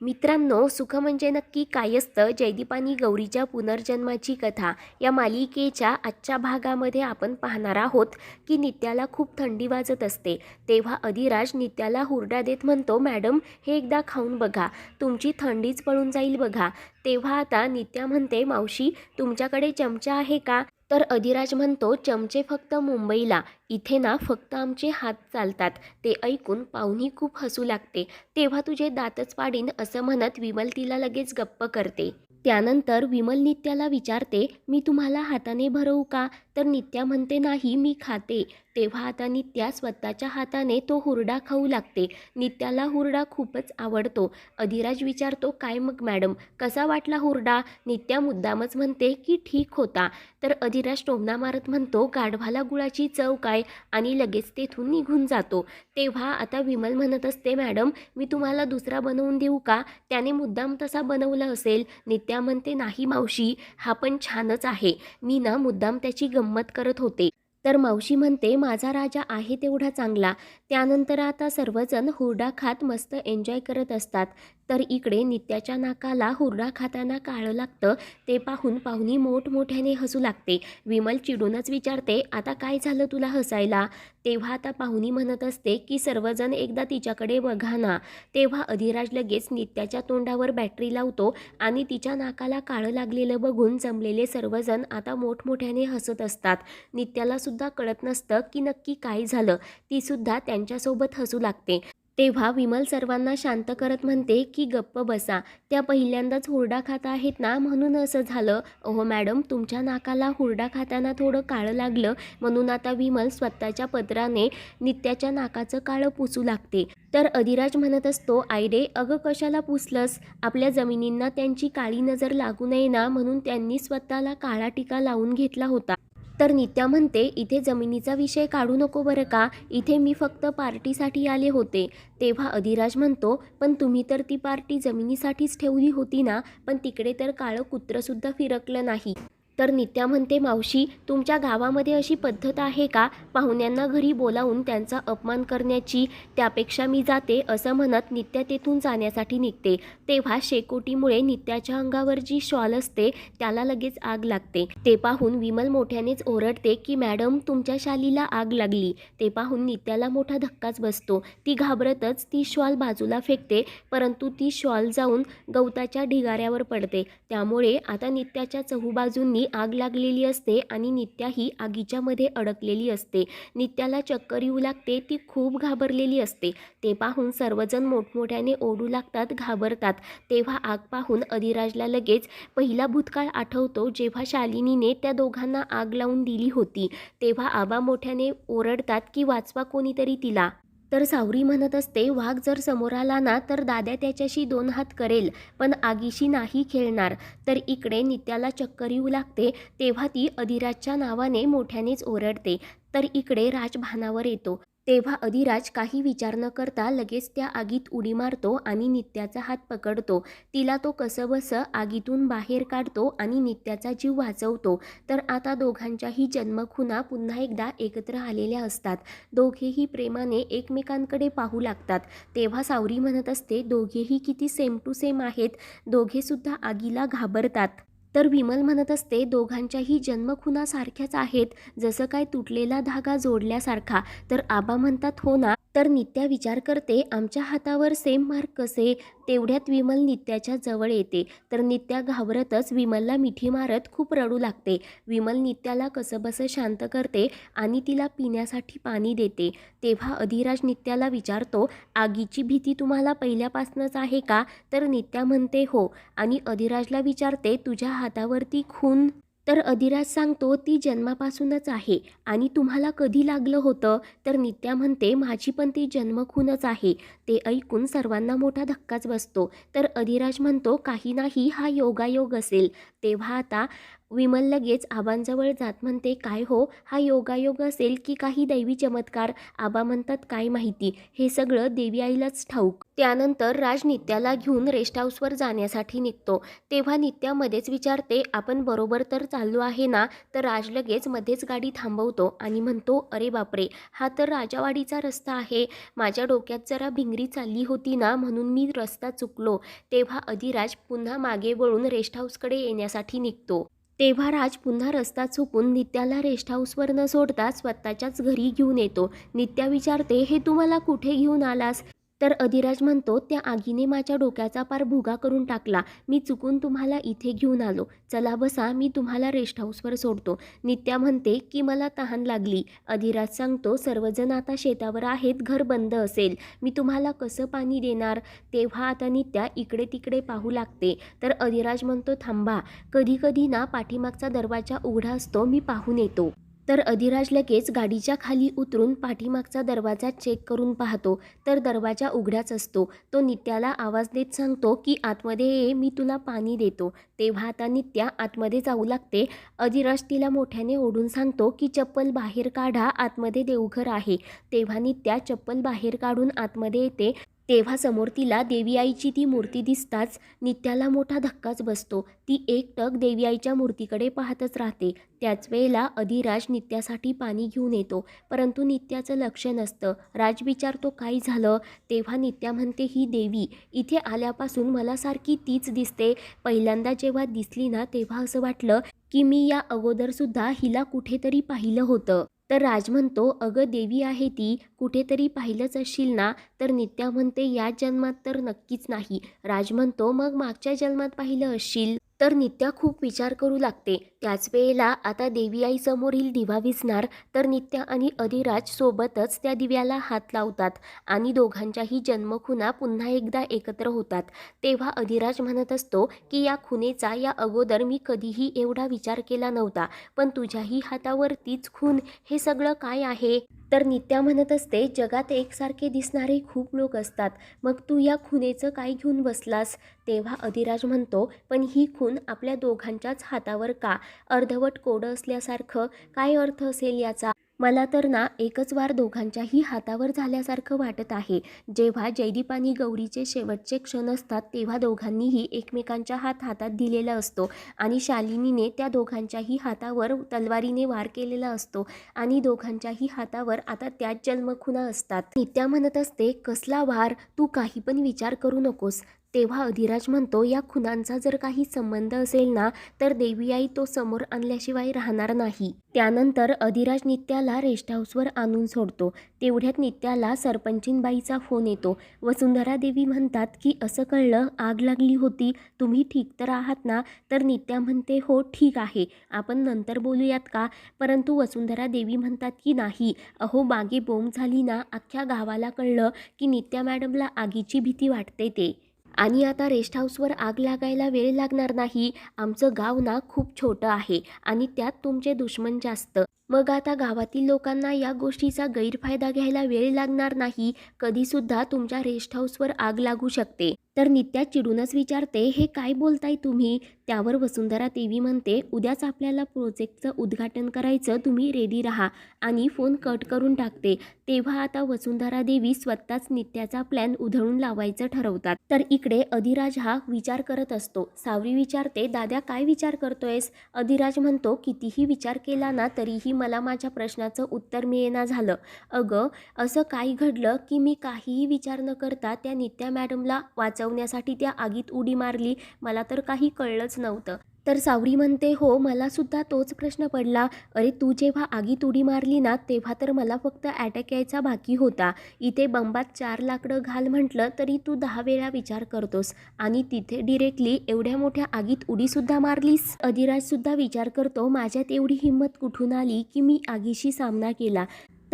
मित्रांनो सुख म्हणजे नक्की काय असतं? जयदीप आणि गौरीच्या पुनर्जन्माची कथा या मालिकेच्या आजच्या भागामध्ये आपण पाहणार आहोत की नित्याला खूप थंडी वाजत असते. तेव्हा अधिराज नित्याला हुरडा देत म्हणतो मॅडम हे एकदा खाऊन बघा. तुमची थंडीच पळून जाईल बघा. तेव्हा आता नित्या म्हणते मावशी तुमच्याकडे चमचा आहे का? तर अधिराज म्हणतो चमचे फक्त मुंबईला. इथे ना फक्त आमचे हात चालतात. ते ऐकून पाहुणी खूप हसू लागते. तेव्हा तुझे दातच पाडीन असं म्हणत विमल तिला लगेच गप्प करते. त्यानंतर विमल नित्याला विचारते मी तुम्हाला हाताने भरवू का? तर नित्या म्हणते नाही मी खाते. तेव्हा आता नित्या स्वतःच्या हाताने तो हुरडा खाऊ लागते. नित्याला हुरडा खूपच आवडतो. अधिराज विचारतो काय मग मॅडम कसा वाटला हुरडा? नित्या मुद्दामच म्हणते की ठीक होता. तर अधिराज टोमणा मारत म्हणतो गाढवाला गुळाची चव काय? आणि लगेच तेथून निघून जातो. तेव्हा आता विमल म्हणत असते मॅडम मी तुम्हाला दुसरा बनवून देऊ का? त्याने मुद्दाम तसा बनवला असेल. नित्या म्हणते नाही मावशी हा पण छानच आहे. मी ना मुद्दाम त्याची गंमत करत होते. तर मावशी म्हणते माझा राजा आहे तेवढा चांगला. त्यानंतर आता सर्वजण हुरडा खात मस्त एन्जॉय करत असतात. तर इकडे नित्याच्या नाकाला हुरडा खाताना काळं लागतं. ते पाहून पाहुणी मोठमोठ्याने हसू लागते. विमल चिडूनच विचारते आता काय झालं तुला हसायला? तेव्हा आता पाहुणी म्हणत असते की सर्वजण एकदा तिच्याकडे बघा ना. तेव्हा अधिराज लगेच नित्याच्या तोंडावर बॅटरी लावतो आणि तिच्या नाकाला काळं लागलेलं बघून जमलेले सर्वजण आता मोठमोठ्याने हसत असतात. नित्याला सुद्धा कळत नसतं की नक्की काय झालं. ती सुद्धा त्यांच्यासोबत हसू लागते. तेव्हा विमल सर्वांना शांत करत म्हणते की गप्प बसा. त्या पहिल्यांदाच हुरडा खाता आहेत ना? म्हणून असं झालं. अहो मॅडम तुमच्या नाकाला हुरडा खाताना थोडं काळं लागलं. म्हणून आता विमल स्वतःच्या पत्राने नित्याच्या नाकाचं काळं पुसू लागते. तर अधिराज म्हणत असतो आयरे अगं कशाला पुसलंस? आपल्या जमिनींना त्यांची काळी नजर लागू नये ना? म्हणून त्यांनी स्वतःला काळा टीका लावून घेतला होता. तर नित्या म्हणते इथे जमिनीचा विषय काढू नको बरं का? इथे मी फक्त पार्टीसाठी आले होते. तेव्हा अधिराज म्हणतो पण तुम्ही तर ती पार्टी जमिनीसाठीच ठेवली होती ना? पण तिकडे तर काळं कुत्रंसुद्धा फिरकलं नाही. तर नित्या म्हणते मावशी तुमच्या गावामध्ये अशी पद्धत आहे का? पाहुण्यांना घरी बोलावून त्यांचा अपमान करण्याची त्यापेक्षा मी जाते असं म्हणत नित्या तेथून जाण्यासाठी निघते. तेव्हा शेकोटीमुळे नित्याच्या अंगावर जी शॉल असते त्याला लगेच आग लागते. ते पाहून विमल मोठ्यानेच ओरडते की मॅडम तुमच्या शालीला आग लागली. ते पाहून नित्याला मोठा धक्काच बसतो. ती घाबरतच ती शॉल बाजूला फेकते परंतु ती शॉल जाऊन गवताच्या ढिगाऱ्यावर पडते. त्यामुळे आता नित्याच्या चहूबाजूंनी आग लागलेली असते आणि नित्या ही आगीच्या मध्ये अडकलेली असते. नित्याला चक्कर येऊ लागते ती खूप घाबरलेली असते. ते पाहून सर्वजण मोठमोठ्याने ओढू लागतात घाबरतात. तेव्हा आग पाहून अधिराजला लगेच पहिला भूतकाळ आठवतो जेव्हा शालिनीने त्या दोघांना आग लावून दिली होती. तेव्हा आबा मोठ्याने ओरडतात की वाचवा कोणीतरी तिला. तर सावरी म्हणत असते वाघ जर समोर आला ना तर दाद्या त्याच्याशी दोन हात करेल पण आगीशी नाही खेळणार. तर इकडे नित्याला चक्कर येऊ लागते तेव्हा ती अधिराजच्या नावाने मोठ्यानेच ओरडते. तर इकडे राजभानावर येतो. तेव्हा अधिराज काही विचार न करता लगेच त्या आगीत उडी मारतो आणि नित्याचा हात पकडतो. तिला तो कसंबसं आगीतून बाहेर काढतो आणि नित्याचा जीव वाचवतो. तर आता दोघांच्याही जन्मखुना पुन्हा एकदा एकत्र आलेल्या असतात. दोघेही प्रेमाने एकमेकांकडे पाहू लागतात. तेव्हा सावरी म्हणत असते दोघेही किती सेम टू सेम आहेत. दोघेसुद्धा आगीला घाबरतात. तर विमल म्हणत असते दोघांच्याही जन्मखुना सारख्याच आहेत. जसं काय तुटलेला धागा जोडल्यासारखा. तर आबा म्हणतात हो ना तर नित्या विचार करते आमच्या हातावर सेम मार्क कसे? तेवढ्यात विमल नित्याच्या जवळ येते. तर नित्या घाबरतच विमलला मिठी मारत खूप रडू लागते. विमल नित्याला कसंबसं शांत करते आणि तिला पिण्यासाठी पाणी देते. तेव्हा अधिराज नित्याला विचारतो आगीची भीती तुम्हाला पहिल्यापासूनच आहे का? तर नित्या म्हणते हो. आणि अधिराजला विचारते तुझ्या हातावरती खून तर अधिराज सांगतो ती जन्मापासूनच आहे आणि तुम्हाला कधी लागलं होतं? तर नित्या म्हणते माझी पण ती जन्मखूनच आहे. ते ऐकून सर्वांना मोठा धक्काच बसतो. तर अधिराज म्हणतो काही नाही हा योगायोग असेल. तेव्हा आता विमल लगेच आबांजवळ जात म्हणते काय हो? हा योगायोग असेल की काही दैवी चमत्कार? आबा म्हणतात काय माहिती. हे सगळं देवी आईलाच ठाऊक. त्यानंतर राज नित्याला घेऊन रेस्ट हाऊसवर जाण्यासाठी निघतो. तेव्हा नित्यामध्येच विचारते आपण बरोबर तर चाललो आहे ना? तर राज लगेच मध्येच गाडी थांबवतो आणि म्हणतो अरे बापरे! हा तर राजावाडीचा रस्ता आहे. माझ्या डोक्यात जरा भिंगरी चालली होती ना म्हणून मी रस्ता चुकलो. तेव्हा अधिराज पुन्हा मागे वळून रेस्ट हाऊसकडे येण्यासाठी निघतो. तेव्हा राज पुन्हा रस्ता चुकून नित्याला रेस्ट हाऊसवर न सोडता स्वतःच्याच घरी घेऊन येतो. नित्या विचारते हे तू मला कुठे घेऊन आलास? तर अधिराज म्हणतो त्या आगीने माझ्या डोक्याचा पार भुगा करून टाकला. मी चुकून तुम्हाला इथे घेऊन आलो. चला बसा मी तुम्हाला रेस्ट हाऊसवर सोडतो. नित्या म्हणते की मला तहान लागली. अधिराज सांगतो सर्वजण आता शेतावर आहेत घर बंद असेल. मी तुम्हाला कसं पाणी देणार? तेव्हा आता नित्या इकडे तिकडे पाहू लागते. तर अधिराज म्हणतो थांबा. कधी कधी ना पाठीमागचा दरवाजा उघडा असतो मी पाहून येतो. तर अधिराज लगेच गाडीच्या खाली उतरून पाठीमागचा दरवाजा चेक करून पाहतो. तर दरवाजा उघडाच असतो. तो नित्याला आवाज देत सांगतो की आतमध्ये ये मी तुला पाणी देतो. तेव्हा आता नित्या आतमध्ये जाऊ लागते. अधिराज तिला मोठ्याने ओढून सांगतो की चप्पल बाहेर काढा आतमध्ये देवघर आहे. तेव्हा नित्या चप्पल बाहेर काढून आतमध्ये येते. तेव्हा समोर तिला देवी आईची ती मूर्ती दिसताच नित्याला मोठा धक्काच बसतो. ती एक टक देवी आईच्या मूर्तीकडे पाहतच राहते. त्याच वेळेला अधिराज नित्यासाठी पाणी घेऊन येतो. परंतु नित्याचं लक्ष नसतं. राज विचारतो काय झालं? तेव्हा नित्या म्हणते ही देवी इथे आल्यापासून मला सारखी तीच दिसते. पहिल्यांदा जेव्हा दिसली ना तेव्हा असं वाटलं की मी या अगोदरसुद्धा हिला कुठेतरी पाहिलं होतं. तर राज म्हणतो अगं देवी आहे ती कुठेतरी पाहिलंच असशील ना तर नित्या म्हणते या जन्मात तर नक्कीच नाही. राज म्हणतो मग मागच्या जन्मात पाहिलं असशील तर नित्या खूप विचार करू लागते. त्याच वेळेला आता देवी आईसमोरील दिवा विसणार तर नित्या आणि अधिराज सोबतच त्या दिव्याला हात लावतात आणि दोघांच्याही जन्मखुना पुन्हा एकदा एकत्र होतात. तेव्हा अधिराज म्हणत असतो की या खुनेचा या अगोदर मी कधीही एवढा विचार केला नव्हता पण तुझ्याही हातावर तीच खून हे सगळं काय आहे? तर नित्या म्हणत असते जगात एकसारखे दिसणारे खूप लोक असतात. मग तू या खुनेचं काय घेऊन बसलास? तेव्हा अधिराज म्हणतो पण ही खून आपल्या दोघांच्याच हातावर का? अर्धवट कोडं असल्यासारखं काय अर्थ असेल याचा? मला तर ना एकच वार दोघांच्याही हातावर झाल्यासारखं वाटत आहे. जेव्हा जयदीप आणि गौरीचे शेवटचे क्षण असतात तेव्हा दोघांनीही एकमेकांच्या हात हातात दिलेला असतो आणि शालिनीने त्या दोघांच्याही हातावर तलवारीने वार केलेला असतो आणि दोघांच्याही हातावर आता त्याच जन्मखुना असतात. नित्या म्हणत असते कसला वार? तू काही पण विचार करू नकोस. तेव्हा अधिराज म्हणतो या खुनांचा जर काही संबंध असेल ना तर देवी आई तो समोर आणल्याशिवाय राहणार नाही. त्यानंतर अधिराज नित्याला रेस्ट हाऊसवर आणून सोडतो. तेवढ्यात नित्याला सरपंचीनबाईचा फोन येतो. वसुंधरा देवी म्हणतात की असं कळलं आग लागली होती. तुम्ही ठीक तर आहात ना? तर नित्या म्हणते हो ठीक आहे. आपण नंतर बोलूयात का? परंतु वसुंधरा देवी म्हणतात की नाही. अहो मागे बोंब झाली ना अख्ख्या गावाला कळलं की नित्या मॅडमला आगीची भीती वाटते ते. आणि आता रेस्ट हाऊसवर आग लागायला वेळ लागणार नाही. आमचं गाव ना खूप छोटं आहे आणि त्यात तुमचे दुश्मन जास्त. मग आता गावातील लोकांना या गोष्टीचा गैरफायदा घ्यायला वेळ लागणार नाही. कधीसुद्धा तुमच्या रेस्ट हाऊसवर आग लागू शकते. तर नित्या चिडूनच विचारते हे काय बोलताय तुम्ही? त्यावर वसुंधरा देवी म्हणते उद्याच आपल्याला प्रोजेक्टचं उद्घाटन करायचं तुम्ही रेडी राहा. आणि फोन कट करून टाकते. तेव्हा आता वसुंधरा देवी स्वतःच नित्याचा प्लॅन उधळून लावायचं ठरवतात. तर इकडे अधिराज हा विचार करत असतो. सावरी विचारते दाद्या काय विचार करतोयस? अधिराज म्हणतो कितीही विचार केला ना तरीही मला माझ्या प्रश्नाचं उत्तर मिळेना झालं. अगं असं काय घडलं की मी काहीही विचार न करता त्या नित्या मॅडमला वाचवण्यासाठी त्या आगीत उडी मारली. मला तर काही कळलंच नव्हतं. तर सावरी म्हणते हो मला सुद्धा तोच प्रश्न पडला. अरे तू जेव्हा आगीत उडी मारली ना तेव्हा तर मला फक्त अटॅक यायचा बाकी होता. इथे बंबात चार लाकडं घाल म्हटलं तरी तू दहा वेळा विचार करतोस. आणि तिथे डिरेक्टली एवढ्या मोठ्या आगीत उडीसुद्धा मारलीस. अधिराजसुद्धा विचार करतो माझ्यात एवढी हिंमत कुठून आली की मी आगीशी सामना केला?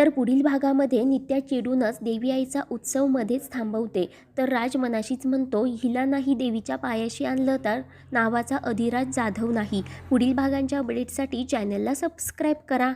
तर पुढील भागामध्ये नित्या चिडूनच देवी आईचा उत्सव मध्येच थांबवते. तर राज मनाशीच म्हणतो हिला नाही देवीच्या पायाशी आणलं तर नावाचा अधिराज जाधव नाही. पुढील भागांच्या अपडेटसाठी चॅनलला सबस्क्राईब करा.